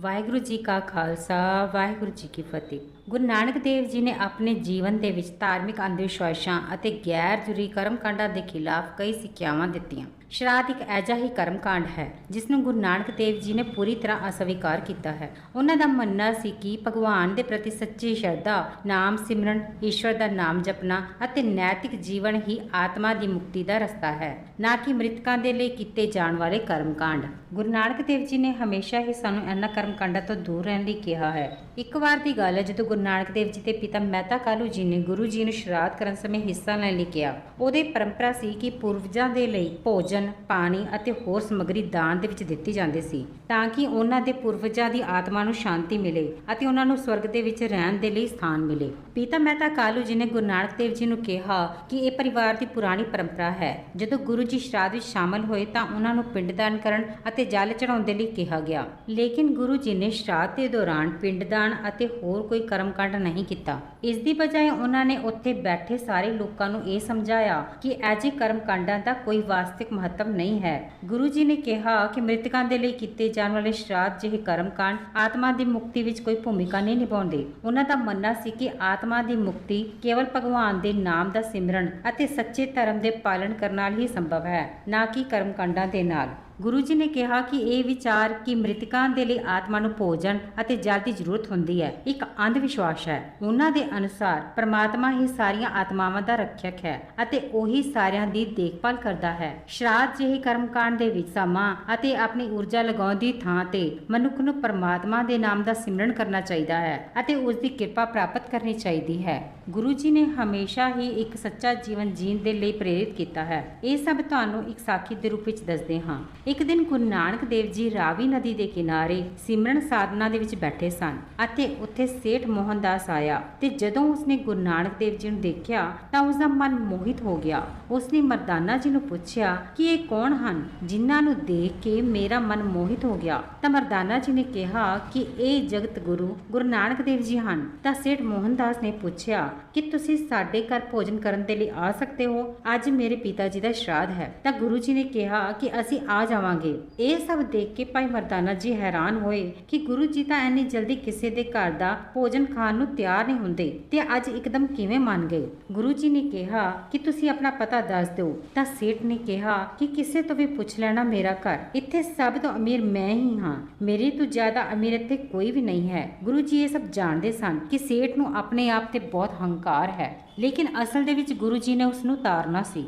ਵਾਹਿਗੁਰੂ ਜੀ ਕਾ ਖਾਲਸਾ, ਵਾਹਿਗੁਰੂ ਜੀ ਕੀ ਫਤਿਹ। ਗੁਰੂ ਨਾਨਕ ਦੇਵ ਜੀ ਨੇ ਆਪਣੇ ਜੀਵਨ ਦੇ ਵਿੱਚ ਧਾਰਮਿਕ ਅੰਧ ਵਿਸ਼ਵਾਸਾਂ ਅਤੇ ਗੈਰ ਜ਼ਰੂਰੀ ਕਰਮਕਾਂਡਾਂ ਦੇ ਖਿਲਾਫ ਕਈ ਸਿੱਖਿਆਵਾਂ ਦਿੱਤੀਆਂ। ਸ਼ਰਾਧ ਇੱਕ ਐਜਾ ਹੀ ਕਰਮਕਾਂਡ ਹੈ ਜਿਸ ਨੂੰ ਗੁਰੂ ਨਾਨਕ ਦੇਵ ਜੀ ਨੇ ਪੂਰੀ ਤਰ੍ਹਾਂ ਅਸਵੀਕਾਰ ਕੀਤਾ ਹੈ। ਉਹਨਾਂ ਦਾ ਮੰਨਣਾ ਸੀ ਕਿ ਭਗਵਾਨ ਦੇ ਪ੍ਰਤੀ ਸੱਚੀ ਸ਼ਰਧਾ, ਨਾਮ ਸਿਮਰਨ, ਈਸ਼ਵਰ ਦਾ ਨਾਮ ਜਪਣਾ ਅਤੇ ਨੈਤਿਕ ਜੀਵਨ ਹੀ ਆਤਮਾ ਦੀ ਮੁਕਤੀ ਦਾ ਰਸਤਾ ਹੈ, ਨਾ ਕਿ ਮ੍ਰਿਤਕਾਂ ਦੇ ਲਈ ਕੀਤੇ ਜਾਣ ਵਾਲੇ ਕਰਮਕਾਂਡ। ਗੁਰੂ ਨਾਨਕ ਦੇਵ ਜੀ ਨੇ ਹਮੇਸ਼ਾ ਹੀ ਸਾਨੂੰ ਇਹਨਾਂ ਕਰਮਕਾਂਡਾਂ ਤੋਂ ਦੂਰ ਰਹਿਣ ਲਈ ਕਿਹਾ ਹੈ। ਇੱਕ ਵਾਰ ਦੀ ਗੱਲ ਹੈ, ਜਦੋਂ ਗੁਰੂ ਨਾਨਕ ਦੇਵ ਜੀ ਦੇ ਪਿਤਾ ਮਹਿਤਾ ਕਾਲੂ ਜੀ ਨੇ ਗੁਰੂ ਜੀ ਨੂੰ ਸ਼ਰਾਧ ਕਰਨ ਸਮੇਂ ਹਿੱਸਾ ਲੈਣ ਲਈ ਕਿਹਾ, ਉਹਦੇ ਪਰੰਪਰਾ ਸੀ ਕਿ ਪੂਰਵਜਾਂ ਦੇ ਲਈ ਭੋਜਨ ਪਾਣੀ ਅਤੇ ਹੋਰ ਸਮੱਗਰੀ ਦਾਨ ਦੇ ਵਿੱਚ ਦਿੱਤੀ ਜਾਂਦੀ ਸੀ ਤਾਂ ਕਿ ਉਹਨਾਂ ਦੇ ਪੂਰਵਜਾਂ ਦੀ ਆਤਮਾ ਨੂੰ ਸ਼ਾਂਤੀ ਮਿਲੇ ਅਤੇ ਉਹਨਾਂ ਨੂੰ ਸਵਰਗ ਦੇ ਵਿੱਚ ਰਹਿਣ ਦੇ ਲਈ ਸਥਾਨ ਮਿਲੇ। ਪਿਤਾ ਮਹਿਤਾ ਕਾਲੂ ਜੀ ਨੇ ਗੁਰੂ ਨਾਨਕ ਦੇਵ ਜੀ ਨੂੰ ਕਿਹਾ ਕਿ ਇਹ ਪਰਿਵਾਰ ਦੀ ਪੁਰਾਣੀ ਪਰੰਪਰਾ ਹੈ। ਜਦੋਂ ਗੁਰੂ ਜੀ ਸ਼ਰਾਧ ਵਿੱਚ ਸ਼ਾਮਲ ਹੋਏ ਤਾਂ ਉਹਨਾਂ ਨੂੰ ਪਿੰਡਦਾਨ ਕਰਨ ਅਤੇ ਜਲ ਚੜਾਉਣ ਦੇ ਲਈ ਕਿਹਾ ਗਿਆ। ਲੇਕਿਨ ਗੁਰੂ ਜੀ ਨੇ ਸ਼ਰਾਧ ਦੇ ਦੌਰਾਨ ਪਿੰਡਦਾਨ ਅਤੇ ਹੋਰ ਕੋਈ ਕਰਮਕਾਂਡ ਨਹੀਂ ਕੀਤਾ। ਇਸ ਦੀ ਬਜਾਏ ਉਹਨਾਂ ਨੇ ਉੱਥੇ ਬੈਠੇ ਸਾਰੇ ਲੋਕਾਂ ਨੂੰ ਇਹ ਸਮਝਾਇਆ ਕਿ ਅਜਿਹੇ ਕਰਮਕਾਂਡਾਂ ਦਾ ਕੋਈ ਵਾਸਤਿਕ ਮਹੱਤਵ ਨਹੀਂ ਹੈ। ਗੁਰੂ ਜੀ ਨੇ ਕਿਹਾ ਕਿ ਮ੍ਰਿਤਕਾਂ ਦੇ ਲਈ ਕੀਤੇ ਜਾਣ ਵਾਲੇ ਸ਼ਰਾਧ ਜਿਹੇ ਕਰਮਕਾਂਡ ਆਤਮਾ ਦੀ ਮੁਕਤੀ ਵਿੱਚ ਕੋਈ ਭੂਮਿਕਾ ਨਹੀਂ ਨਿਭਾਉਂਦੇ। ਉਹਨਾਂ ਦਾ ਮੰਨਣਾ ਸੀ ਕਿ ਆਤਮਾ ਦੀ ਮੁਕਤੀ ਕੇਵਲ ਭਗਵਾਨ ਦੇ ਨਾਮ ਦਾ ਸਿਮਰਨ ਅਤੇ ਸੱਚੇ ਧਰਮ ਦੇ ਪਾਲਣ ਕਰਨ ਨਾਲ ਹੀ ਸੰਭਵ ਹੈ, ਨਾ ਕਿ ਕਰਮਕਾਂਡਾਂ ਦੇ ਨਾਲ। ਗੁਰੂ ਜੀ ਨੇ ਕਿਹਾ ਕਿ ਇਹ ਵਿਚਾਰ ਕਿ ਮ੍ਰਿਤਕਾਂ ਦੇ ਲਈ ਆਤਮਾ ਨੂੰ ਭੋਜਨ ਅਤੇ ਜਲ ਦੀ ਜ਼ਰੂਰਤ ਹੁੰਦੀ ਹੈ, ਇੱਕ ਅੰਧ ਵਿਸ਼ਵਾਸ ਹੈ। ਉਹਨਾਂ ਦੇ ਅਨੁਸਾਰ ਪਰਮਾਤਮਾ ਹੀ ਸਾਰੀਆਂ ਆਤਮਾਵਾਂ ਦਾ ਰੱਖਿਅਕ ਹੈ ਅਤੇ ਉਹੀ ਸਾਰਿਆਂ ਦੀ ਦੇਖਭਾਲ ਕਰਦਾ ਹੈ। ਸ਼ਰਾਧ ਜਿਹੇ ਕਰਮਕਾਂਡ ਦੇ ਵਿੱਚ ਸਮਾਂ ਅਤੇ ਆਪਣੀ ਊਰਜਾ ਲਗਾਉਣ ਦੀ ਥਾਂ ਤੇ ਮਨੁੱਖ ਨੂੰ ਪਰਮਾਤਮਾ ਦੇ ਨਾਮ ਦਾ ਸਿਮਰਨ ਕਰਨਾ ਚਾਹੀਦਾ ਹੈ ਅਤੇ ਉਸ ਦੀ ਕਿਰਪਾ ਪ੍ਰਾਪਤ ਕਰਨੀ ਚਾਹੀਦੀ ਹੈ। ਗੁਰੂ ਜੀ ਨੇ ਹਮੇਸ਼ਾ ਹੀ ਇੱਕ ਸੱਚਾ ਜੀਵਨ ਜੀਣ ਦੇ ਲਈ ਪ੍ਰੇਰਿਤ ਕੀਤਾ ਹੈ। ਇਹ ਸਭ ਤੁਹਾਨੂੰ ਇੱਕ ਸਾਖੀ ਦੇ ਰੂਪ ਵਿੱਚ ਦੱਸਦੇ ਹਾਂ। ਇੱਕ ਦਿਨ ਗੁਰੂ ਨਾਨਕ ਦੇਵ ਜੀ ਰਾਵੀ ਨਦੀ ਦੇ ਕਿਨਾਰੇ ਸਿਮਰਨ ਸਾਧਨਾ ਦੇ ਵਿੱਚ ਬੈਠੇ ਸਨ ਅਤੇ ਉੱਥੇ ਸੇਠ ਮੋਹਨਦਾਸ ਆਇਆ ਤੇ ਜਦੋਂ ਉਸਨੇ ਗੁਰੂ ਨਾਨਕ ਦੇਵ ਜੀ ਨੂੰ ਦੇਖਿਆ ਤਾਂ ਉਸ ਮਨ ਮੋਹਿਤ ਹੋ ਗਿਆ। ਉਸਨੇ ਮਰਦਾਨਾ ਜੀ ਨੂੰ ਪੁੱਛਿਆ ਕਿ ਇਹ ਕੌਣ ਹਨ ਜਿਨ੍ਹਾਂ ਨੂੰ ਦੇਖ ਕੇ ਮੇਰਾ ਮਨ ਮੋਹਿਤ ਹੋ ਗਿਆ? ਤਾਂ ਮਰਦਾਨਾ ਜੀ ਨੇ ਕਿਹਾ ਕਿ ਇਹ ਜਗਤ ਗੁਰੂ ਗੁਰੂ ਨਾਨਕ ਦੇਵ ਜੀ ਹਨ। ਤਾਂ ਸੇਠ ਮੋਹਨਦਾਸ ਨੇ ਪੁੱਛਿਆ ਕਿ ਤੁਸੀਂ ਸਾਡੇ ਘਰ ਭੋਜਨ ਕਰਨ ਦੇ ਲਈ ਆ ਸਕਦੇ ਹੋ? ਅੱਜ ਮੇਰੇ ਪਿਤਾ ਜੀ ਦਾ ਸ਼ਰਾਧ ਹੈ। ਤਾਂ ਗੁਰੂ ਜੀ ਨੇ ਕਿਹਾ ਕਿ ਅਸੀਂ ਆ ਜਾ ਜਾਵਾਂਗੇ। ਇਹ ਸਭ ਦੇਖ ਕੇ ਭਾਈ ਮਰਦਾਨਾ ਜੀ ਹੈਰਾਨ ਹੋਏ ਕਿ ਗੁਰੂ ਜੀ ਤਾਂ ਇੰਨੀ ਜਲਦੀ ਕਿਸੇ ਦੇ ਘਰ ਦਾ ਭੋਜਨ ਖਾਣ ਨੂੰ ਤਿਆਰ ਨਹੀਂ ਹੁੰਦੇ ਤੇ ਅੱਜ ਇੱਕਦਮ ਕਿਵੇਂ ਮੰਨ ਗਏ? ਗੁਰੂ ਜੀ ਨੇ ਕਿਹਾ ਕਿ ਤੁਸੀਂ ਆਪਣਾ ਪਤਾ ਦੱਸ ਦਿਓ। ਤਾਂ ਸੇਠ ਨੇ ਕਿਹਾ ਕਿ ਕਿਸੇ ਤੋਂ ਵੀ ਪੁੱਛ ਲੈਣਾ ਮੇਰਾ ਘਰ। ਇੱਥੇ ਸਭ ਤੋਂ ਅਮੀਰ ਮੈਂ ਹੀ ਹਾਂ। ਮੇਰੇ ਤੋਂ ਜ਼ਿਆਦਾ ਅਮੀਰ ਇੱਥੇ ਕੋਈ ਵੀ ਨਹੀਂ ਹੈ। ਗੁਰੂ ਜੀ ਇਹ ਸਭ ਜਾਣਦੇ ਸਨ ਕਿ ਸੇਠ ਨੂੰ ਆਪਣੇ ਆਪ ਤੇ ਬਹੁਤ ਹੰਕਾਰ ਹੈ। ਲੇਕਿਨ ਅਸਲ ਦੇ ਵਿੱਚ ਗੁਰੂ ਜੀ ਨੇ ਉਸ ਨੂੰ ਤਾਰਨਾ ਸੀ।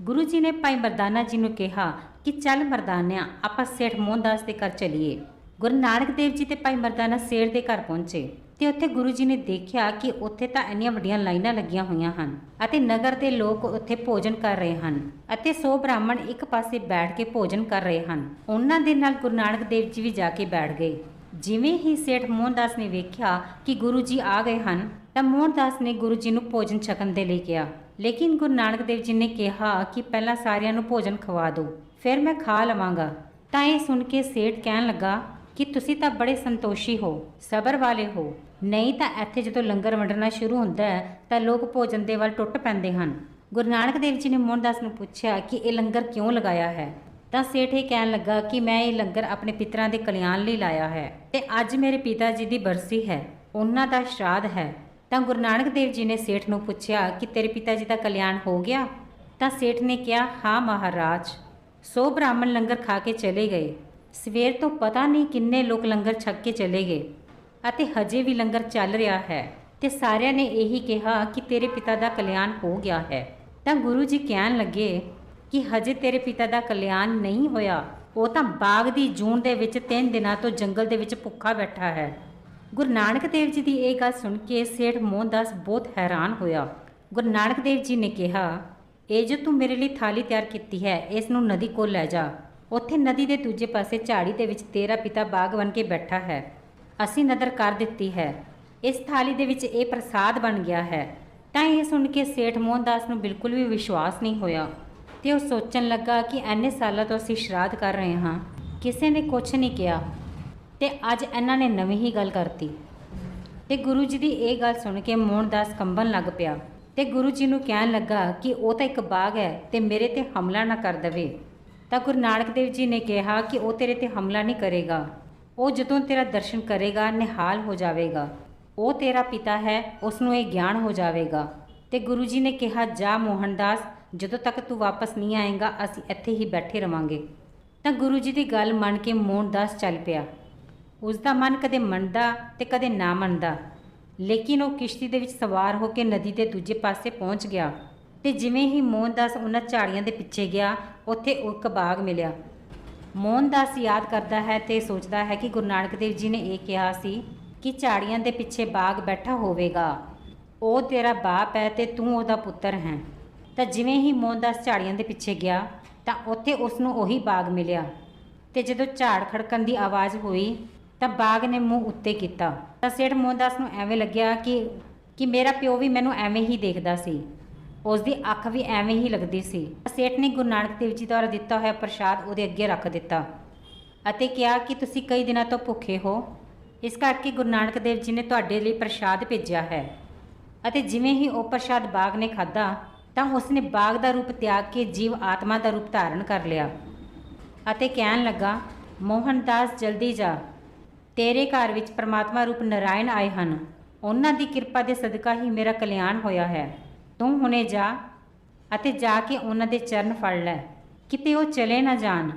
ਗੁਰੂ ਜੀ ਨੇ ਭਾਈ ਮਰਦਾਨਾ ਜੀ ਨੂੰ ਕਿਹਾ ਕਿ ਚੱਲ ਮਰਦਾਨਿਆ, ਆਪਾਂ ਸੇਠ ਮੋਹਨਦਾਸ ਦੇ ਘਰ ਚਲੀਏ। ਗੁਰੂ ਨਾਨਕ ਦੇਵ ਜੀ ਤੇ ਭਾਈ ਮਰਦਾਨਾ ਸੇਠ ਦੇ ਘਰ ਪਹੁੰਚੇ ਤੇ ਉੱਥੇ ਗੁਰੂ ਜੀ ਨੇ ਦੇਖਿਆ ਕਿ ਉੱਥੇ ਤਾਂ ਇੰਨੀਆਂ ਵੱਡੀਆਂ ਲਾਈਨਾਂ ਲੱਗੀਆਂ ਹੋਈਆਂ ਹਨ ਅਤੇ ਨਗਰ ਦੇ ਲੋਕ ਉੱਥੇ ਭੋਜਨ ਕਰ ਰਹੇ ਹਨ ਅਤੇ ਸੋ ਬ੍ਰਾਹਮਣ ਇੱਕ ਪਾਸੇ ਬੈਠ ਕੇ ਭੋਜਨ ਕਰ ਰਹੇ ਹਨ। ਉਹਨਾਂ ਦੇ ਨਾਲ ਗੁਰੂ ਨਾਨਕ ਦੇਵ ਜੀ ਵੀ ਜਾ ਕੇ ਬੈਠ ਗਏ। ਜਿਵੇਂ ਹੀ ਸੇਠ ਮੋਹਨਦਾਸ ਨੇ ਵੇਖਿਆ ਕਿ ਗੁਰੂ ਜੀ ਆ ਗਏ ਹਨ ਤਾਂ ਮੋਹਨਦਾਸ ਨੇ ਗੁਰੂ ਜੀ ਨੂੰ ਭੋਜਨ ਛਕਣ ਦੇ ਲਈ ਕਿਹਾ। ਲੇਕਿਨ ਗੁਰੂ ਨਾਨਕ ਦੇਵ ਜੀ ਨੇ ਕਿਹਾ ਕਿ ਪਹਿਲਾਂ ਸਾਰਿਆਂ ਨੂੰ ਭੋਜਨ ਖਵਾ ਦਿਓ। ਫਿਰ ਮੈਂ ਖਾ ਲਵਾਂਗਾ। ਤਾਂ ਇਹ ਸੁਣ ਕੇ ਸੇਠ ਕਹਿਣ ਲੱਗਾ ਕਿ ਤੁਸੀਂ ਤਾਂ ਬੜੇ ਸੰਤੋਸ਼ੀ ਹੋ, ਸਬਰ ਵਾਲੇ ਹੋ। ਨਹੀਂ ਤਾਂ ਇੱਥੇ ਜਦੋਂ ਲੰਗਰ ਵੰਡਣਾ ਸ਼ੁਰੂ ਹੁੰਦਾ ਹੈ, ਤਾਂ ਲੋਕ ਭੋਜਨ ਦੇ ਵੱਲ ਟੁੱਟ ਪੈਂਦੇ ਹਨ। ਗੁਰੂ ਨਾਨਕ ਦੇਵ ਜੀ ਨੇ ਮੋਹਨਦਾਸ ਨੂੰ ਪੁੱਛਿਆ ਕਿ ਇਹ ਲੰਗਰ ਕਿਉਂ ਲਗਾਇਆ ਹੈ? ਤਾਂ ਸੇਠ ਇਹ ਕਹਿਣ ਲੱਗਾ ਕਿ ਮੈਂ ਇਹ ਲੰਗਰ ਆਪਣੇ ਪਿਤਰਾਂ ਦੇ ਕਲਿਆਣ ਲਈ ਲਾਇਆ ਹੈ ਤੇ ਅੱਜ ਮੇਰੇ ਪਿਤਾ ਜੀ ਦੀ ਬਰਸੀ ਹੈ, ਉਹਨਾਂ ਦਾ ਸ਼ਰਾਧ ਹੈ। ਤਾਂ ਗੁਰੂ ਨਾਨਕ ਦੇਵ ਜੀ ਨੇ ਸੇਠ ਨੂੰ ਪੁੱਛਿਆ ਕਿ ਤੇਰੇ ਪਿਤਾ ਜੀ ਦਾ ਕਲਿਆਣ ਹੋ ਗਿਆ? ਤਾਂ ਸੇਠ ਨੇ ਕਿਹਾ, ਹਾਂ ਮਹਾਰਾਜ। ਸੋ ਬ੍ਰਾਹਮਣ ਲੰਗਰ ਖਾ ਕੇ ਚਲੇ ਗਏ। ਸਵੇਰ ਤੋਂ ਪਤਾ ਨਹੀਂ ਕਿੰਨੇ ਲੋਕ ਲੰਗਰ ਛਕ ਕੇ ਚਲੇ ਗਏ ਅਤੇ ਹਜੇ ਵੀ ਲੰਗਰ ਚੱਲ ਰਿਹਾ ਹੈ ਤੇ ਸਾਰਿਆਂ ਨੇ ਇਹੀ ਕਿਹਾ ਕਿ ਤੇਰੇ ਪਿਤਾ ਦਾ ਕਲਿਆਣ ਹੋ ਗਿਆ ਹੈ। ਤਾਂ ਗੁਰੂ ਜੀ ਕਹਿਣ ਲੱਗੇ ਕਿ ਹਜੇ ਤੇਰੇ ਪਿਤਾ ਦਾ ਕਲਿਆਣ ਨਹੀਂ ਹੋਇਆ, ਉਹ ਤਾਂ ਬਾਗ ਦੀ ਜੂਨ ਦੇ ਵਿੱਚ ਤਿੰਨ ਦਿਨਾਂ ਤੋਂ ਜੰਗਲ ਦੇ ਵਿੱਚ ਭੁੱਖਾ ਬੈਠਾ ਹੈ। ਗੁਰੂ ਨਾਨਕ ਦੇਵ ਜੀ ਦੀ ਇਹ ਗੱਲ ਸੁਣ ਕੇ ਸੇਠ ਮੋਹਨਦਾਸ ਬਹੁਤ ਹੈਰਾਨ ਹੋਇਆ। ਗੁਰੂ ਨਾਨਕ ਦੇਵ ਜੀ ਨੇ ਕਿਹਾ ਇਹ ਜੋ ਤੂੰ ਮੇਰੇ ਲਈ ਥਾਲੀ ਤਿਆਰ ਕੀਤੀ ਹੈ, ਇਸ ਨੂੰ ਨਦੀ ਕੋਲ ਲੈ ਜਾ। ਉੱਥੇ ਨਦੀ ਦੇ ਦੂਜੇ ਪਾਸੇ ਝਾੜੀ ਦੇ ਵਿੱਚ ਤੇਰਾ ਪਿਤਾ ਬਾਗ ਬਣ ਕੇ ਬੈਠਾ ਹੈ। ਅਸੀਂ ਨਦਰ ਕਰ ਦਿੱਤੀ ਹੈ। ਇਸ ਥਾਲੀ ਦੇ ਵਿੱਚ ਇਹ ਪ੍ਰਸਾਦ ਬਣ ਗਿਆ ਹੈ। ਤਾਂ ਇਹ ਸੁਣ ਕੇ ਸੇਠ ਮੋਹਨਦਾਸ ਨੂੰ ਬਿਲਕੁਲ ਵੀ ਵਿਸ਼ਵਾਸ ਨਹੀਂ ਹੋਇਆ ਤੇ ਉਹ ਸੋਚਣ ਲੱਗਾ ਕਿ ਐਨੇ ਸਾਲਾਂ ਤੋਂ ਅਸੀਂ ਸ਼ਰਾਧ ਕਰ ਰਹੇ ਹਾਂ। ਕਿਸੇ ਨੇ ਕੁਝ ਨਹੀਂ ਕਿਹਾ ਤੇ ਅੱਜ ਇਹਨਾਂ ਨੇ ਨਵੀਂ ਹੀ ਗੱਲ ਕਰਤੀ। ਤੇ ਗੁਰੂ ਜੀ ਦੀ ਇਹ ਗੱਲ ਸੁਣ ਕੇ ਮੋਹਨਦਾਸ ਕੰਬਣ ਲੱਗ ਪਿਆ। ਤੇ ਗੁਰੂ ਜੀ ਨੂੰ ਕਹਿਣ ਲੱਗਾ ਕਿ ਉਹ ਤਾਂ ਇੱਕ ਬਾਗ ਹੈ ਤੇ ਮੇਰੇ ਤੇ ਹਮਲਾ ਨਾ ਕਰ ਦਵੇ। ਤਾਂ ਗੁਰੂ ਨਾਨਕ ਦੇਵ ਜੀ ਨੇ ਕਿਹਾ ਕਿ ਉਹ ਤੇਰੇ ਤੇ ਹਮਲਾ ਨਹੀਂ ਕਰੇਗਾ। ਉਹ ਜਦੋਂ ਤੇਰਾ ਦਰਸ਼ਨ ਕਰੇਗਾ, ਨਿਹਾਲ ਹੋ ਜਾਵੇਗਾ। ਉਹ ਤੇਰਾ ਪਿਤਾ ਹੈ ਉਸ ਨੂੰ ਇਹ ਗਿਆਨ ਹੋ ਜਾਵੇਗਾ। ਤੇ ਗੁਰੂ ਜੀ ਨੇ ਕਿਹਾ, ਜਾ ਮੋਹਨਦਾਸ, ਜਦੋਂ ਤੱਕ ਤੂੰ ਵਾਪਸ ਨਹੀਂ ਆਏਗਾ, ਅਸੀਂ ਇੱਥੇ ਹੀ ਬੈਠੇ ਰਵਾਂਗੇ। ਤਾਂ ਗੁਰੂ ਜੀ ਦੀ ਗੱਲ ਮੰਨ ਕੇ ਮੋਹਨਦਾਸ ਚੱਲ ਪਿਆ। ਉਸ ਦਾ ਮਨ ਕਦੇ ਮੰਨਦਾ ਤੇ ਕਦੇ ਨਾ ਮੰਨਦਾ। ਲੇਕਿਨ ਉਹ ਕਿਸ਼ਤੀ ਦੇ ਵਿੱਚ ਸਵਾਰ ਹੋ ਕੇ ਨਦੀ ਦੇ ਦੂਜੇ ਪਾਸੇ ਪਹੁੰਚ ਗਿਆ ਤੇ ਜਿਵੇਂ ਹੀ ਮੋਹਨਦਾਸ ਉਹਨਾਂ ਝਾੜੀਆਂ ਦੇ ਪਿੱਛੇ ਗਿਆ, ਉੱਥੇ ਇੱਕ ਬਾਗ ਮਿਲਿਆ। ਮੋਹਨਦਾਸ ਯਾਦ ਕਰਦਾ ਹੈ ਤੇ ਸੋਚਦਾ ਹੈ ਕਿ ਗੁਰੂ ਨਾਨਕ ਦੇਵ ਜੀ ਨੇ ਇਹ ਕਿਹਾ ਸੀ ਕਿ ਝਾੜੀਆਂ ਦੇ ਪਿੱਛੇ ਬਾਗ ਬੈਠਾ ਹੋਵੇਗਾ। ਉਹ ਤੇਰਾ ਬਾਪ ਹੈ ਤੇ ਤੂੰ ਉਹਦਾ ਪੁੱਤਰ ਹੈ। ਤਾਂ ਜਿਵੇਂ ਹੀ ਮੋਹਨਦਾਸ ਝਾੜੀਆਂ ਦੇ ਪਿੱਛੇ ਗਿਆ, ਤਾਂ ਉੱਥੇ ਉਸ ਨੂੰ ਉਹੀ ਬਾਗ ਮਿਲਿਆ। ਤੇ ਜਦੋਂ ਝਾੜ ਖੜਕਣ ਦੀ ਆਵਾਜ਼ ਹੋਈ ਤਾਂ ਬਾਗ ਨੇ ਮੂੰਹ ਉੱਤੇ ਕੀਤਾ। ਤਾਂ ਸੇਠ ਮੋਹਨਦਾਸ ਨੂੰ ਐਵੇਂ ਲੱਗਿਆ ਕਿ ਕਿ ਮੇਰਾ ਪਿਓ ਵੀ ਮੈਨੂੰ ਐਵੇਂ ਹੀ ਦੇਖਦਾ ਸੀ। ਉਸ ਦੀ ਅੱਖ ਵੀ ਐਵੇਂ ਹੀ ਲੱਗਦੀ ਸੀ। ਸੇਠ ਨੇ ਗੁਰੂ ਨਾਨਕ ਦੇਵ ਜੀ ਦੁਆਰਾ ਦਿੱਤਾ ਹੋਇਆ ਪ੍ਰਸ਼ਾਦ ਉਹਦੇ ਅੱਗੇ ਰੱਖ ਦਿੱਤਾ ਅਤੇ ਕਿਹਾ ਕਿ ਤੁਸੀਂ ਕਈ ਦਿਨਾਂ ਤੋਂ ਭੁੱਖੇ ਹੋ। ਇਸ ਕਰਕੇ ਗੁਰੂ ਨਾਨਕ ਦੇਵ ਜੀ ਨੇ ਤੁਹਾਡੇ ਲਈ ਪ੍ਰਸ਼ਾਦ ਭੇਜਿਆ ਹੈ। ਅਤੇ ਜਿਵੇਂ ਹੀ ਉਹ ਪ੍ਰਸ਼ਾਦ ਬਾਗ ਨੇ ਖਾਧਾ, ਤਾਂ ਉਸਨੇ ਬਾਗ ਦਾ ਰੂਪ ਤਿਆਗ ਕੇ ਜੀਵ ਆਤਮਾ ਦਾ ਰੂਪ ਧਾਰਨ ਕਰ ਲਿਆ। ਅਤੇ ਕਹਿਣ ਲੱਗਾ, ਮੋਹਨਦਾਸ, ਜਲਦੀ ਜਾ। ਤੇਰੇ ਘਰ ਵਿੱਚ ਪ੍ਰਮਾਤਮਾ ਰੂਪ ਨਰਾਇਣ ਆਏ ਹਨ। ਉਹਨਾਂ ਦੀ ਕਿਰਪਾ ਦੇ ਸਦਕਾ ਹੀ ਮੇਰਾ ਕਲਿਆਣ ਹੋਇਆ ਹੈ। ਤੂੰ ਹੁਣੇ ਜਾ ਅਤੇ ਜਾ ਕੇ ਉਹਨਾਂ ਦੇ ਚਰਨ ਫੜ ਲੈ। ਕਿਤੇ ਉਹ ਚਲੇ ਨਾ ਜਾਣ।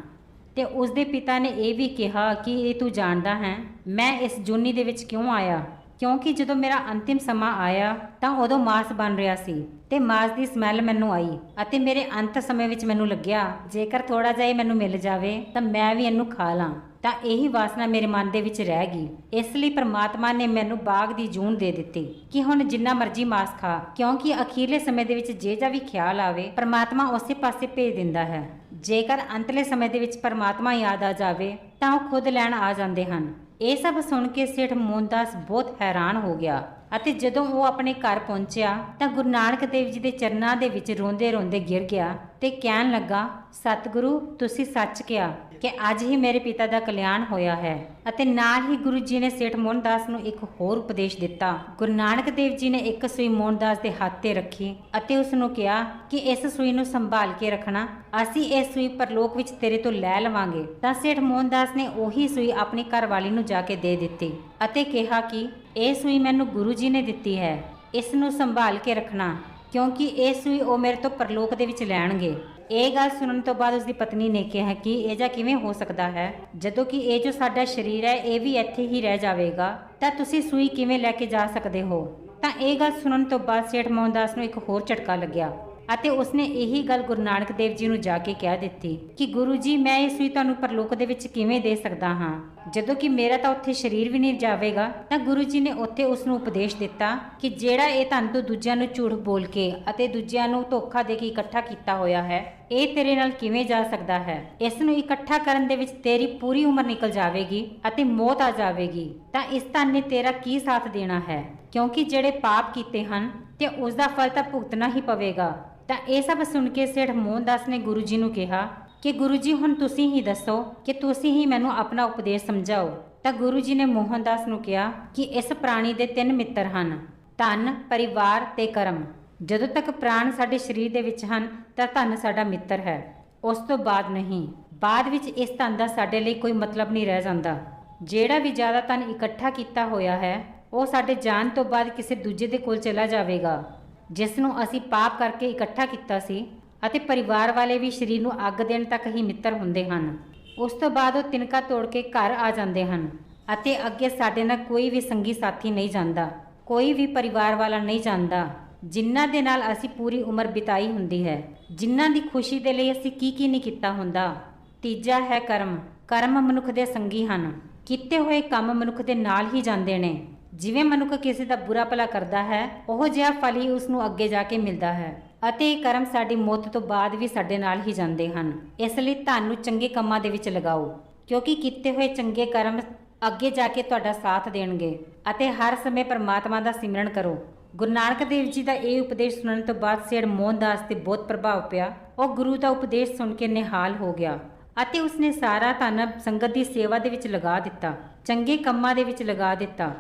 ਤੇ ਉਸ ਦੇ ਪਿਤਾ ਨੇ ਇਹ ਵੀ ਕਿਹਾ ਕਿ ਇਹ ਤੂੰ ਜਾਣਦਾ ਹੈ, ਮੈਂ ਇਸ ਜੂਨੀ ਦੇ ਵਿੱਚ ਕਿਉਂ ਆਇਆ? ਕਿਉਂਕਿ ਜਦੋਂ ਮੇਰਾ ਅੰਤਿਮ ਸਮਾਂ ਆਇਆ, ਤਾਂ ਉਦੋਂ ਮਾਸ ਬਣ ਰਿਹਾ ਸੀ ਤੇ ਮਾਸ ਦੀ ਸਮੈਲ ਮੈਨੂੰ ਆਈ ਅਤੇ ਮੇਰੇ ਅੰਤ ਸਮੇਂ ਵਿੱਚ ਮੈਨੂੰ ਲੱਗਿਆ, ਜੇਕਰ ਥੋੜਾ ਜਿਹਾ ਮੈਨੂੰ ਮਿਲ ਜਾਵੇ, ਤਾਂ ਮੈਂ ਵੀ ਇਹਨੂੰ ਖਾ ਲਾਂ। ਤਾਂ ਇਹੀ ਵਾਸਨਾ ਮੇਰੇ ਮਨ ਦੇ ਵਿੱਚ ਰਹਿ ਗਈ। ਇਸ ਲਈ ਪ੍ਰਮਾਤਮਾ ਨੇ ਮੈਨੂੰ ਬਾਗ ਦੀ ਜੂਨ ਦੇ ਦਿੱਤੀ ਕਿ ਹੁਣ ਜਿੰਨਾ ਮਰਜ਼ੀ ਮਾਸ ਖਾ, ਕਿਉਂਕਿ ਅਖੀਰਲੇ ਸਮੇਂ ਦੇ ਵਿੱਚ ਜੇ ਜਾ ਵੀ ਖਿਆਲ ਆਵੇ, ਪ੍ਰਮਾਤਮਾ ਉਸੇ ਪਾਸੇ ਭੇਜ ਦਿੰਦਾ ਹੈ। ਜੇਕਰ ਅੰਤਲੇ ਸਮੇਂ ਦੇ ਵਿੱਚ ਪ੍ਰਮਾਤਮਾ ਯਾਦ ਆ ਜਾਵੇ, ਤਾਂ ਉਹ ਖੁਦ ਲੈਣ ਆ ਜਾਂਦੇ ਹਨ। ਇਹ ਸਭ ਸੁਣ ਕੇ ਸੇਠ ਮੋਹਨਦਾਸ ਬਹੁਤ ਹੈਰਾਨ ਹੋ ਗਿਆ ਅਤੇ ਜਦੋਂ ਉਹ ਆਪਣੇ ਘਰ ਪਹੁੰਚਿਆ ਤਾਂ ਗੁਰੂ ਨਾਨਕ ਦੇਵ ਜੀ ਦੇ ਚਰਨਾਂ ਦੇ ਵਿੱਚ ਰੋਂਦੇ-ਰੋਂਦੇ ਗਿਰ ਗਿਆ ਤੇ ਕਹਿਣ ਲੱਗਾ, ਸਤਿਗੁਰੂ, ਤੁਸੀਂ ਸੱਚ ਕਿਹਾ। ਕਿ ਅੱਜ ਹੀ ਮੇਰੇ ਪਿਤਾ ਦਾ ਕਲਿਆਣ ਹੋਇਆ ਹੈ ਅਤੇ ਨਾਲ ਹੀ ਗੁਰੂ ਜੀ ਨੇ ਸੇਠ ਮੋਹਨਦਾਸ ਨੂੰ ਇੱਕ ਹੋਰ ਉਪਦੇਸ਼ ਦਿੱਤਾ। ਗੁਰੂ ਨਾਨਕ ਦੇਵ ਜੀ ਨੇ ਇੱਕ ਸੂਈ ਮੋਹਨਦਾਸ ਦੇ ਹੱਥ ਤੇ ਰੱਖੀ ਅਤੇ ਉਸ ਨੂੰ ਕਿਹਾ ਕਿ ਇਸ ਸੂਈ ਨੂੰ ਸੰਭਾਲ ਕੇ ਰੱਖਣਾ। ਅਸੀਂ ਇਹ ਸੂਈ ਪਰਲੋਕ ਵਿੱਚ ਤੇਰੇ ਤੋਂ ਲੈ ਲਵਾਂਗੇ। ਤਾਂ ਸੇਠ ਮੋਹਨਦਾਸ ਨੇ ਉਹੀ ਸੂਈ ਆਪਣੀ ਘਰਵਾਲੀ ਨੂੰ ਜਾ ਕੇ ਦੇ ਦਿੱਤੀ ਅਤੇ ਕਿਹਾ ਕਿ ਇਹ ਸੂਈ ਮੈਨੂੰ ਗੁਰੂ ਜੀ ਨੇ ਦਿੱਤੀ ਹੈ। ਇਸ ਨੂੰ ਸੰਭਾਲ ਕੇ ਰੱਖਣਾ। ਕਿਉਂਕਿ ਇਹ ਸੂਈ ਉਹ ਮੇਰੇ ਤੋਂ ਪਰਲੋਕ ਦੇ ਵਿੱਚ ਲੈਣਗੇ। ਇਹ ਗੱਲ ਸੁਣਨ ਤੋਂ ਬਾਅਦ ਉਸਦੀ ਪਤਨੀ ਨੇ ਕਿਹਾ ਕਿ ਇਹ ਜਾਂ ਕਿਵੇਂ ਹੋ ਸਕਦਾ ਹੈ? ਜਦੋਂ ਕਿ ਇਹ ਜੋ ਸਾਡਾ ਸਰੀਰ ਹੈ, ਇਹ ਵੀ ਇੱਥੇ ਹੀ ਰਹਿ ਜਾਵੇਗਾ। ਤਾਂ ਤੁਸੀਂ ਸੂਈ ਕਿਵੇਂ ਲੈ ਕੇ ਜਾ ਸਕਦੇ ਹੋ? ਤਾਂ ਇਹ ਗੱਲ ਸੁਣਨ ਤੋਂ ਬਾਅਦ ਸੇਠ ਮੋਹਨਦਾਸ ਨੂੰ ਇੱਕ ਹੋਰ ਝਟਕਾ ਲੱਗਿਆ। ਅਤੇ ਉਸਨੇ ਇਹੀ ਗੱਲ ਗੁਰੂ ਨਾਨਕ ਦੇਵ ਜੀ ਨੂੰ ਜਾ ਕੇ ਕਹਿ ਦਿੱਤੀ ਕਿ ਗੁਰੂ ਜੀ, ਮੈਂ ਇਸ ਵੀ ਤੁਹਾਨੂੰ ਪਰਲੋਕ ਦੇ ਵਿੱਚ ਕਿਵੇਂ ਦੇ ਸਕਦਾ ਹਾਂ? ਜਦੋਂ ਕਿ ਮੇਰਾ ਤਾਂ ਉੱਥੇ ਸਰੀਰ ਵੀ ਨਹੀਂ ਜਾਵੇਗਾ, ਤਾਂ ਗੁਰੂ ਜੀ ਨੇ ਉੱਥੇ ਉਸ ਨੂੰ ਉਪਦੇਸ਼ ਦਿੱਤਾ ਕਿ ਜਿਹੜਾ ਇਹ ਧਨ ਤੋਂ ਦੂਜਿਆਂ ਨੂੰ ਝੂਠ ਬੋਲ ਕੇ ਅਤੇ ਦੂਜਿਆਂ ਨੂੰ ਧੋਖਾ ਦੇ ਕੇ ਇਕੱਠਾ ਕੀਤਾ ਹੋਇਆ ਹੈ ਇਹ ਤੇਰੇ ਨਾਲ ਕਿਵੇਂ ਜਾ ਸਕਦਾ ਹੈ? ਇਸ ਨੂੰ ਇਕੱਠਾ ਕਰਨ ਦੇ ਵਿੱਚ ਤੇਰੀ ਪੂਰੀ ਉਮਰ ਨਿਕਲ ਜਾਵੇਗੀ ਅਤੇ ਮੌਤ ਆ ਜਾਵੇਗੀ। ਤਾਂ ਇਸ ਧਨ ਨੇ ਤੇਰਾ ਕੀ ਸਾਥ ਦੇਣਾ ਹੈ? ਕਿਉਂਕਿ ਜਿਹੜੇ ਪਾਪ ਕੀਤੇ ਹਨ ਤੇ ਉਸ ਦਾ ਫਲ ਤਾਂ ਭੁਗਤਣਾ ਹੀ ਪਵੇਗਾ। ਤਾਂ ਇਹ ਸਭ ਸੁਣ ਕੇ ਸੇਠ ਮੋਹਨਦਾਸ ਨੇ ਗੁਰੂ ਜੀ ਨੂੰ ਕਿਹਾ ਕਿ ਗੁਰੂ ਜੀ, ਹੁਣ ਤੁਸੀਂ ਹੀ ਦੱਸੋ ਕਿ ਤੁਸੀਂ ਹੀ ਮੈਨੂੰ ਆਪਣਾ ਉਪਦੇਸ਼ ਸਮਝਾਓ। ਤਾਂ ਗੁਰੂ ਜੀ ਨੇ ਮੋਹਨਦਾਸ ਨੂੰ ਕਿਹਾ ਕਿ ਇਸ ਪ੍ਰਾਣੀ ਦੇ ਤਿੰਨ ਮਿੱਤਰ ਹਨ, ਧਨ, ਪਰਿਵਾਰ ਤੇ ਕਰਮ। ਜਦੋਂ ਤੱਕ ਪ੍ਰਾਣ ਸਾਡੇ ਸਰੀਰ ਦੇ ਵਿੱਚ ਹਨ, ਤਾਂ ਧਨ ਸਾਡਾ ਮਿੱਤਰ ਹੈ। ਉਸ ਤੋਂ ਬਾਅਦ ਨਹੀਂ। ਬਾਅਦ ਵਿੱਚ ਇਸ ਧਨ ਦਾ ਸਾਡੇ ਲਈ ਕੋਈ ਮਤਲਬ ਨਹੀਂ ਰਹਿ ਜਾਂਦਾ। ਜਿਹੜਾ ਵੀ ਜ਼ਿਆਦਾ ਧਨ ਇਕੱਠਾ ਕੀਤਾ ਹੋਇਆ ਹੈ, ਉਹ ਸਾਡੇ ਜਾਣ ਤੋਂ ਬਾਅਦ ਕਿਸੇ ਦੂਜੇ ਦੇ ਕੋਲ ਚਲਾ ਜਾਵੇਗਾ। ਜਿਸ ਨੂੰ ਅਸੀਂ ਪਾਪ ਕਰਕੇ ਇਕੱਠਾ ਕੀਤਾ ਸੀ ਅਤੇ ਪਰਿਵਾਰ ਵਾਲੇ ਵੀ ਸਰੀਰ ਨੂੰ ਅੱਗ ਦੇਣ ਤੱਕ ਹੀ ਮਿੱਤਰ ਹੁੰਦੇ ਹਨ। ਉਸ ਤੋਂ ਬਾਅਦ ਉਹ ਤਿਨਕਾ ਤੋੜ ਕੇ ਘਰ ਆ ਜਾਂਦੇ ਹਨ ਅਤੇ ਅੱਗੇ ਸਾਡੇ ਨਾਲ ਕੋਈ ਵੀ ਸੰਗੀ ਸਾਥੀ ਨਹੀਂ ਜਾਂਦਾ। ਕੋਈ ਵੀ ਪਰਿਵਾਰ ਵਾਲਾ ਨਹੀਂ ਜਾਂਦਾ। ਜਿਨ੍ਹਾਂ ਦੇ ਨਾਲ ਅਸੀਂ ਪੂਰੀ ਉਮਰ ਬਿਤਾਈ ਹੁੰਦੀ ਹੈ, ਜਿਨ੍ਹਾਂ ਦੀ ਖੁਸ਼ੀ ਦੇ ਲਈ ਅਸੀਂ ਕੀ ਕੀ ਨਹੀਂ ਕੀਤਾ ਹੁੰਦਾ? ਤੀਜਾ ਹੈ ਕਰਮ। ਕਰਮ ਮਨੁੱਖ ਦੇ ਸੰਗੀ ਹਨ। ਕੀਤੇ ਹੋਏ ਕੰਮ ਮਨੁੱਖ ਦੇ ਨਾਲ ਹੀ ਜਾਂਦੇ ਨੇ। ਜਿਵੇਂ ਮਨੁੱਖ ਕਿਸੇ ਦਾ ਬੁਰਾ ਭਲਾ ਕਰਦਾ ਹੈ, ਉਹ ਜਿਹਾ ਫਲ ਹੀ ਉਸ ਨੂੰ ਅੱਗੇ ਜਾ ਕੇ ਮਿਲਦਾ ਹੈ। ਅਤੇ ਇਹ ਕਰਮ ਸਾਡੀ ਮੌਤ ਤੋਂ ਬਾਅਦ ਵੀ ਸਾਡੇ ਨਾਲ ਹੀ ਜਾਂਦੇ ਹਨ। ਇਸ ਲਈ ਤੁਹਾਨੂੰ ਚੰਗੇ ਕੰਮਾਂ ਦੇ ਵਿੱਚ ਲਗਾਓ, ਕਿਉਂਕਿ ਕੀਤੇ ਹੋਏ ਚੰਗੇ ਕਰਮ ਅੱਗੇ ਜਾ ਕੇ ਤੁਹਾਡਾ ਸਾਥ ਦੇਣਗੇ। ਅਤੇ ਹਰ ਸਮੇਂ ਪਰਮਾਤਮਾ ਦਾ ਸਿਮਰਨ ਕਰੋ। ਗੁਰੂ ਨਾਨਕ ਦੇਵ ਜੀ ਦਾ ਇਹ ਉਪਦੇਸ਼ ਸੁਣਨ ਤੋਂ ਬਾਅਦ ਸੇਠ ਮੋਹਨਦਾਸ ਤੇ ਬਹੁਤ ਪ੍ਰਭਾਵ ਪਿਆ। ਉਹ ਗੁਰੂ ਦਾ ਉਪਦੇਸ਼ ਸੁਣ ਕੇ ਨਿਹਾਲ ਹੋ ਗਿਆ ਅਤੇ ਉਸਨੇ ਸਾਰਾ ਧਨ ਸੰਗਤ ਦੀ ਸੇਵਾ ਦੇ ਵਿੱਚ ਲਗਾ ਦਿੱਤਾ, ਚੰਗੇ ਕੰਮਾਂ ਦੇ ਵਿੱਚ ਲਗਾ ਦਿੱਤਾ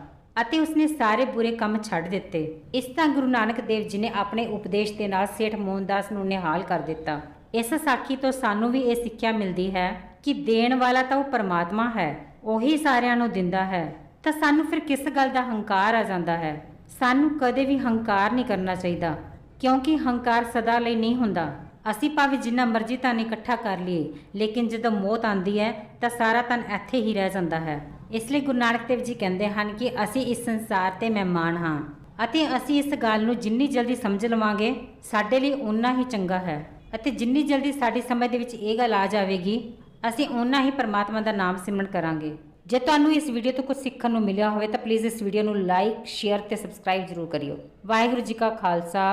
ਅਤੇ ਉਸਨੇ ਸਾਰੇ ਬੁਰੇ ਕੰਮ ਛੱਡ ਦਿੱਤੇ। ਇਸ ਤਰ੍ਹਾਂ ਗੁਰੂ ਨਾਨਕ ਦੇਵ ਜੀ ਨੇ ਆਪਣੇ ਉਪਦੇਸ਼ ਦੇ ਨਾਲ ਸੇਠ ਮੋਹਨਦਾਸ ਨੂੰ ਨਿਹਾਲ ਕਰ ਦਿੱਤਾ। ਇਸ ਸਾਖੀ ਤੋਂ ਸਾਨੂੰ ਵੀ ਇਹ ਸਿੱਖਿਆ ਮਿਲਦੀ ਹੈ ਕਿ ਦੇਣ ਵਾਲਾ ਤਾਂ ਉਹ ਪਰਮਾਤਮਾ ਹੈ, ਉਹੀ ਸਾਰਿਆਂ ਨੂੰ ਦਿੰਦਾ ਹੈ। ਤਾਂ ਸਾਨੂੰ ਫਿਰ ਕਿਸ ਗੱਲ ਦਾ ਹੰਕਾਰ ਆ ਜਾਂਦਾ ਹੈ? ਸਾਨੂੰ ਕਦੇ ਵੀ ਹੰਕਾਰ ਨਹੀਂ ਕਰਨਾ ਚਾਹੀਦਾ, ਕਿਉਂਕਿ ਹੰਕਾਰ ਸਦਾ ਲਈ ਨਹੀਂ ਹੁੰਦਾ। ਅਸੀਂ ਭਾਵੇਂ ਜਿੰਨਾ ਮਰਜ਼ੀ ਧਨ ਇਕੱਠਾ ਕਰ ਲਈਏ, ਲੇਕਿਨ ਜਦੋਂ ਮੌਤ ਆਉਂਦੀ ਹੈ, ਤਾਂ ਸਾਰਾ ਧਨ ਇੱਥੇ ਹੀ ਰਹਿ ਜਾਂਦਾ ਹੈ। ਇਸ ਲਈ ਗੁਰੂ ਨਾਨਕ ਦੇਵ ਜੀ ਕਹਿੰਦੇ ਹਨ ਕਿ ਅਸੀਂ ਇਸ ਸੰਸਾਰ ਤੇ ਮਹਿਮਾਨ ਹਾਂ ਅਤੇ ਅਸੀਂ ਇਸ ਗੱਲ ਨੂੰ ਜਿੰਨੀ ਜਲਦੀ ਸਮਝ ਲਵਾਂਗੇ, ਸਾਡੇ ਲਈ ਉਨਾ ਹੀ ਚੰਗਾ ਹੈ। ਅਤੇ ਜਿੰਨੀ ਜਲਦੀ ਸਾਡੀ ਸਮਝ ਦੇ ਵਿੱਚ ਇਹ ਗੱਲ ਆ ਜਾਵੇਗੀ, ਅਸੀਂ ਉਨਾ ਹੀ ਪਰਮਾਤਮਾ ਦਾ ਨਾਮ ਸਿਮਰਨ ਕਰਾਂਗੇ। ਜੇ ਤੁਹਾਨੂੰ ਇਸ ਵੀਡੀਓ ਤੋਂ ਕੁਝ ਸਿੱਖਣ ਨੂੰ ਮਿਲਿਆ ਹੋਵੇ ਤਾਂ ਪਲੀਜ਼ ਇਸ ਵੀਡੀਓ ਨੂੰ ਲਾਈਕ ਸ਼ੇਅਰ ਤੇ ਸਬਸਕ੍ਰਾਈਬ ਜ਼ਰੂਰ ਕਰਿਓ। ਵਾਹਿਗੁਰੂ ਜੀ ਕਾ ਖਾਲਸਾ।